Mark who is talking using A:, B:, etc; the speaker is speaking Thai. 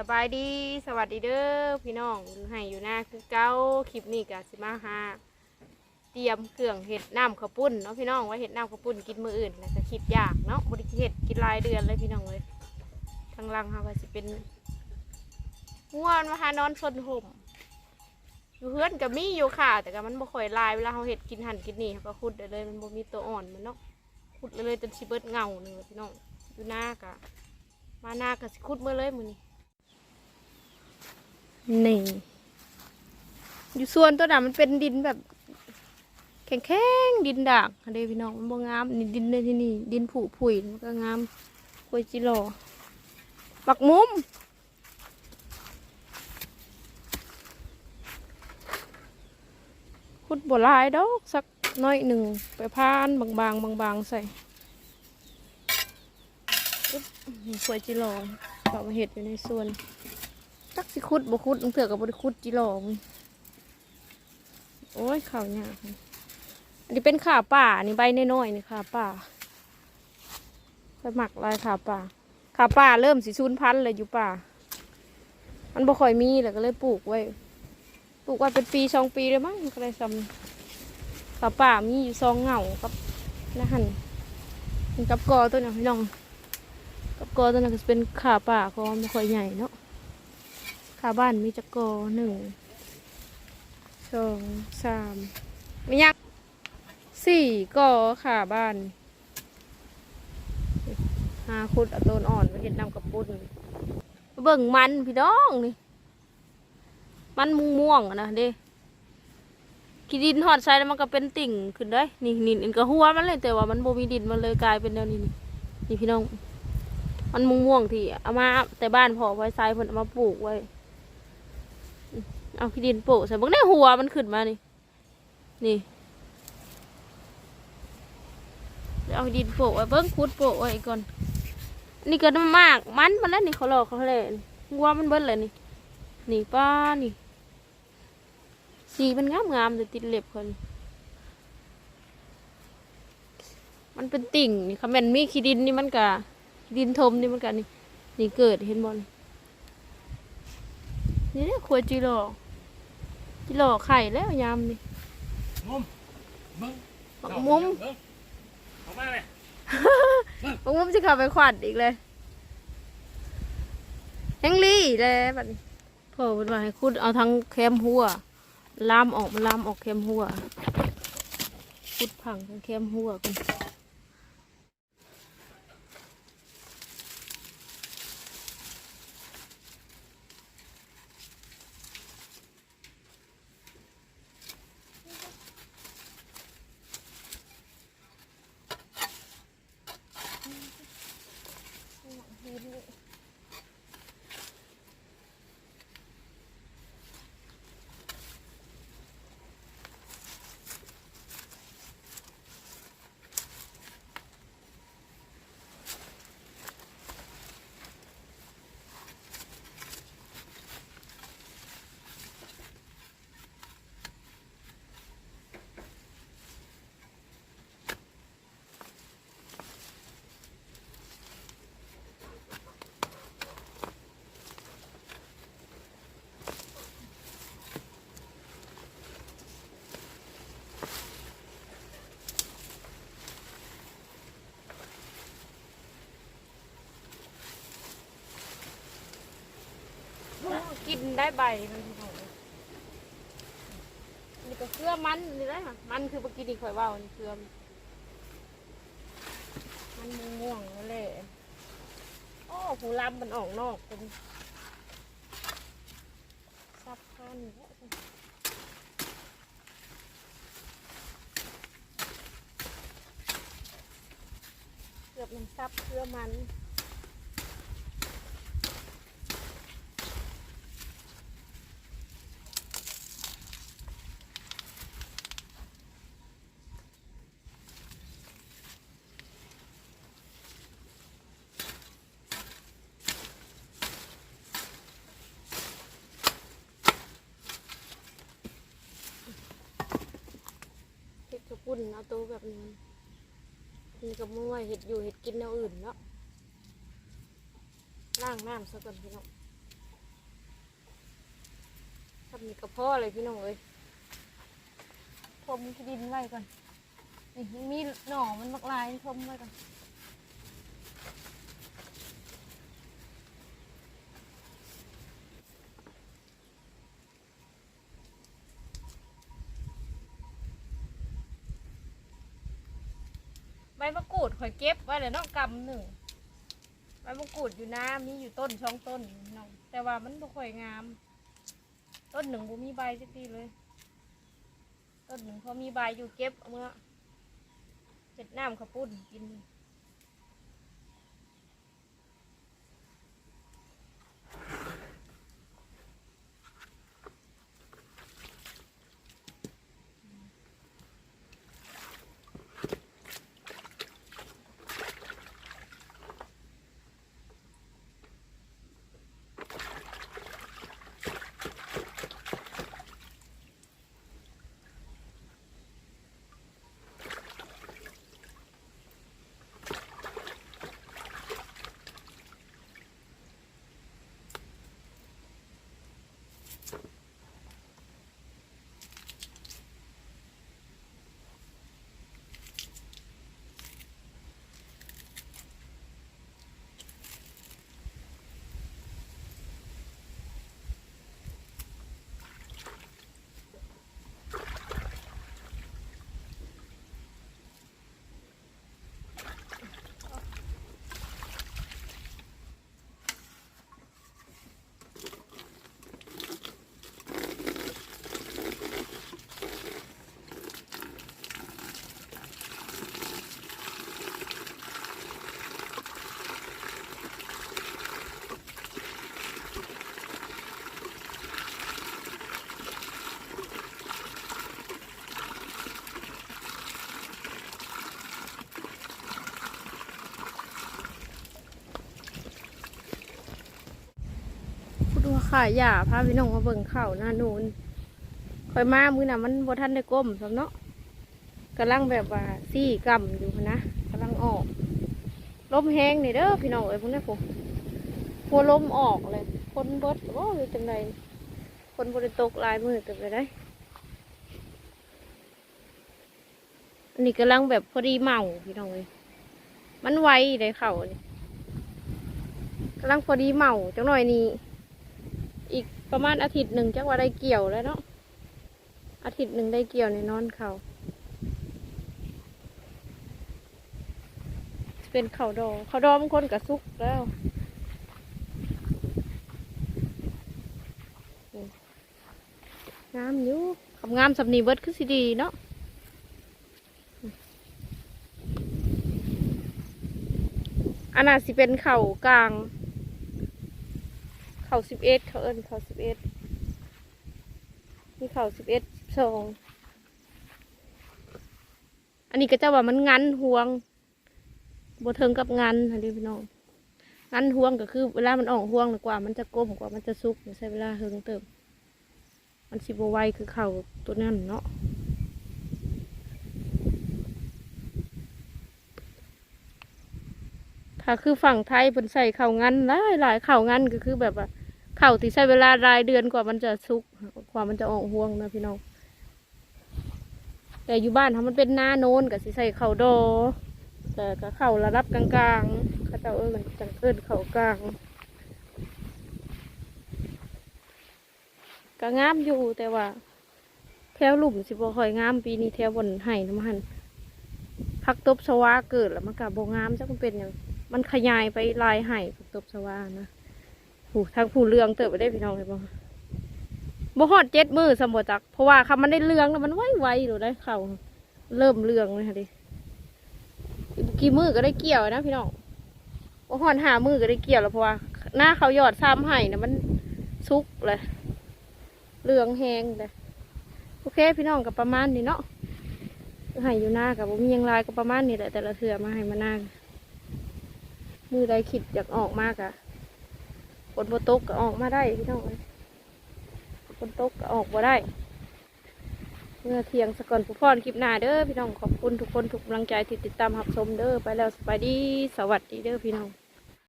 A: สบายดีสวัสดีเด้อพี่น้องอยู่ให้อยู่หน้าคือเก้าคลิปนี้กับสิมาหาเตรียมเครื่องเห็ดน้ำข้าวปุ้นเนาะพี่น้องไว้เห็ดน้ำข้าวปุ้นกินมืออื่นแล้วก็คิดยากเนาะบริเห็ดกินรายเดือนเลยพี่น้องเลยทางหลังเขาก็สิเป็นง่วนมาหานอนซนห่มอยู่เพื่อนกับมีอยู่ค่ะ แต่ก็มันบ่ค่อยลายเวลาเขาเห็ดกินหั่นกินนี่เขาก็ขุดได้เลยมันบ่มีตัวอ่อนมันเนาะขุดเลยจนสิเบิดเงาหนึ่งเลยพี่น้องอยู่หน้ากะมาหน้ากะสิขุดเมื่อเลยมือนี้ นี่ อยู่ส่วนตัวน่ะมันเป็นดินแบบ แข็งแข็งๆดินด่างอันเดพี่น้องมันบ่งามนี่ดินในที่นี่ ดินผุผุยมันก็งามกวยจิโลปักมุมขุดบัวลายดอกสักน้อยหนึ่งไปพานบางๆบางๆใส่ขวยจิโลเขามาเห็ดอยู่ในส่วน จักสิคุดบ่คุดตั้งเถื่อกับบริคุดจิหลอมงโอ้ยข่าวเนี่ยอันนี้เป็นขาป่าอันนี้ใบน้อยๆนี่ขาป่าไปหมักลายขาป่าขาป่าเริ่มสิสูญพันเลยอยู่ป่า มันบ่ค่อยมีแล้วก็เลยปลูกไว้ ปลูกไว้เป็นปีสองปีเลยมั้งก็เลยซ้ำขาป่ามีอยู่สองเหงากับนะหันกับกอตัวนี้พี่น้องกับกอตัวนั้ก็จะเป็นขาป่าก็ไม่ค่อยใหญ่เนาะ ขาบ้านมีจักกอหนึ่งสองสามไม่ยักสี่กอขาบ้านหาคุดเอาต้นอ่อนไปเห็ดนำกับปุ้นเบิ่งมันพี่น้องนี่ มันม่วงม่วงนะเด้กีดินหอดใส่แล้วมันก็เป็นติ่งขึ้นได้ นี่นี่อันก็หัวมันเลยแต่ว่ามันโบมีดินมันเลยกลายเป็นแนวนี้นี่นี่พี่น้อง มันม่วงม่วงที่เอามาแต่บ้านพอไว้ใส่เพิ่นเอามาปลูกไว้ เอาขี้ดินโปะใส่เบิ่งได้หัวมันขึ้นมานี่นี่เอาดินโปะไว้เบิ่งคุดโปะไว้ก่อน นี่ก็น้ำมากมันมันแล้วนี่เขาหลอกเขาเลยหัวมันเบิ้ลเลยนี่ นี่ป้านี่ สีมันงามงามๆเลยติดเล็บเขานี่มันเป็นติ่งนี่ค่ะแม่นมีขี้ดินนี่มันกะดินทมนี่มันกะนี่นี่เกิดเห็นบอลนี่เนี่ยขวดจีโร่ จีโร่ไข่แล้วยามนี่
B: มุมมึง
A: บักมุม
B: เบิ่งออกมาเลย
A: บักมุมสิเขับไปขวัดอีกเลยแฮงลี่เลยบัดนี้พ่อเป็นว่าให้คุดเอาทั้งแคมหัวลามออกมันลามออกแคมหัวคุดผังทั้งแคมหัวกันกิน ได้ใบมันพี่น้องนี่ก็เครือมันนี่ได้ค่ะมันคือเมื่อกี้นี่ข่อยเว่านี่เครือมันม่วงๆนั่นแหละโอ้หูลำมันออกนอกเป็นซับพันเกือบมันซับเครือมัน นเอาตัวแบบนี้นี่ก็มั่วเห็ดอยู่เห็ดกินแนวอื่นเนาะล่างน้ำซะก่อนพี่น้องทำนี่กระเพาะเลยพี่น้องเลยพรมขี้ดินไว้ก่อนนี่มีหน่อมันบักลายพรมไว้ก่อน มะกรูดข่อยเก็บไว้เลยน้องกำหนึ่งใบมะกรูดอยู่น้ำมีอยู่ต้นช่องต้นน้องแต่ว่ามันบ่ค่อยงาม ต้นหนึ่งบ่มีใบสักทีเลย ต้นหนึ่งพอมีใบอยู่เก็บเอามื่อเจ็ดน้ำข้าปุ้นกิน ดว่าขายยาพาพี่น้องมาเบิ่งเข่าหน้านูนคอยมามือน่ะมันบ่ทันได้ก้มสำเนาะกำลังแบบว่าซี่กำอยู่นะกำลังออก ลมแห้งนี่เด้อพี่น้องเอ้ยพวกนี้ผมหัวลมออกเลยคนเบดโอ้ยจังไดคนบริตกลายมือเกิดไปได้อันนี้กำลังแบบพอดีเมาพี่น้องเลยมันไวเลยเข่านี่กำลังพอดีเมาจังหน่อยนี้ ประมาณอาทิตย์หนึ่งจักว่าได้เกี่ยวแล้วเนาะอาทิตย์หนึ่งได้เกี่ยวในนอนเขาเป็นเขาดอเขาดอบางคนกับซุกแล้วงามอยู่คำงามสำนีเบิร์ดคือสิดีเนาะอันน่ะสิเป็นเข่ากลาง เข่าสิบเอ็ดเขาเอิ้นเข่าสิบเอ็ดมีเข่าสิบเอ็ดสองอันนี้ก็จะว่ามันงันห่วงบเทิงกับงันอันนี้พี่น้องงันห่วงก็คือ เวลามันออกห่วงกว่า มันจะก้มกว่ามันจะซุกใช้เวลาเฮิงเติมมันสิบไวคือเข่าตัวนั่นเนาะ ถ้าคือฝั่งไทยเป็นใส่เข่างันหลายหลายเข่างันก็คือแบบว่าเข่าที่ใช้เวลารายเดือนกว่ามันจะซุกกว่ามันจะออกห่วงนะพี่น้องแต่อยู่บ้านถ้ามันเป็นหน้าโน้นก็สิใส่เข่าดอแต่ก็เข่าระดับกลางๆเขาเจ้าเอิ้นจังเอิ้นเข่ากลางก็งามอยู่แต่ว่าแถวหลุมสิบ่ค่อยงามปีนี้แถวบนไห่น้ำมันพักตบสวาเกิดแล้วมันกับโบงามจักมันเป็นอย่าง มันขยายไปลายไห่พักตบสว่านะผู้ทางผู้เรืองเติบไปได้พี่น้องเลยบ่บ่ฮอดเจ็ดมือสมบูจัก เพราะว่าคำมันได้เรืองแล้วมันไวไวหรือได้เข่าเริ่มเรืองเลยค่ะดิกี่มือก็ได้เกี่ยวนะพี่น้องบ่ฮอดหามือก็ได้เกี่ยวแล้วเพราะว่าหน้าเขาหยอดซ้ำให้นะมันซุกเลยเรืองแหงเลยโอเค พี่น้องกับประมาณนี้เนาะให้อยู่หน้ากับผมยังลายก็ประมาณนี้แหละแต่ละเถื่อมาให้มาหน้า มือใดขิดอยากออกมากอะฝนบตกก็ออกมาได้พี่น้องเอ้ยฝนตกก็ออกมาได้ เมื่อเที่ยงสก่อนผู้พรคลิปหน้าเด้อพี่น้องขอบคุณทุกคนทุกกำลังใจที่ติดตามรับชมเด้อไปแล้วสบายดีสวัสดีเด้อพี่น้อง